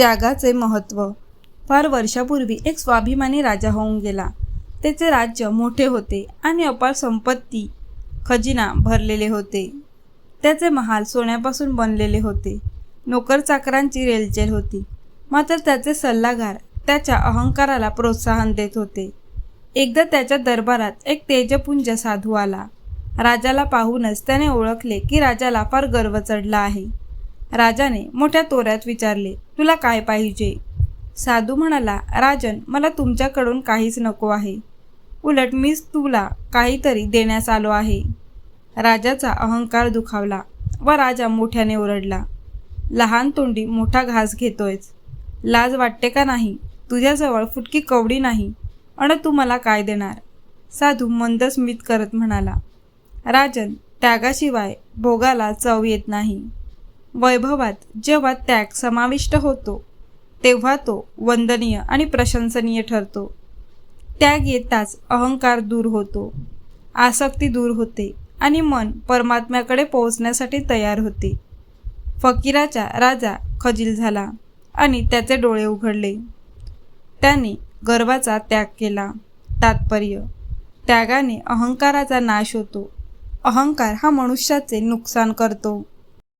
त्यागाचे महत्त्व फार वर्षापूर्वी एक स्वाभिमानी राजा होऊन गेला. त्याचे राज्य मोठे होते आणि अपार संपत्ती खजिना भरलेले होते. त्याचे महाल सोन्यापासून बनलेले होते. नोकर चाकरांची रेलचेल होती. मात्र त्याचे सल्लागार त्याच्या अहंकाराला प्रोत्साहन देत होते. एकदा त्याच्या दरबारात एक तेजपुंज साधू आला. राजाला पाहूनच त्याने ओळखले की राजाला फार गर्व चढला आहे. राजाने मोठ्या तोऱ्यात विचारले तुला काय पाहिजे? साधू म्हणाला राजन मला तुमच्याकडून काहीच नको आहे. उलट मीच तुला काहीतरी देण्यास आलो आहे. राजाचा अहंकार दुखावला व राजा मोठ्याने ओरडला लहान तोंडी मोठा घास घेतोयच लाज वाटते का नाही? तुझ्याजवळ फुटकी कवडी नाही. अन तू मला काय देणार? साधू मंद स्मित करत म्हणाला राजन त्यागाशिवाय भोगाला चव येत नाही. वैभवात जेव्हा त्याग समाविष्ट होतो तेव्हा तो वंदनीय आणि प्रशंसनीय ठरतो. त्याग येताच अहंकार दूर होतो आसक्ती दूर होते आणि मन परमात्म्याकडे पोहोचण्यासाठी तयार होते. फकीराचा राजा खजील झाला आणि त्याचे डोळे उघडले. त्याने गर्वाचा त्याग केला. तात्पर्य त्यागाने अहंकाराचा नाश होतो. अहंकार हा मनुष्याचे नुकसान करतो.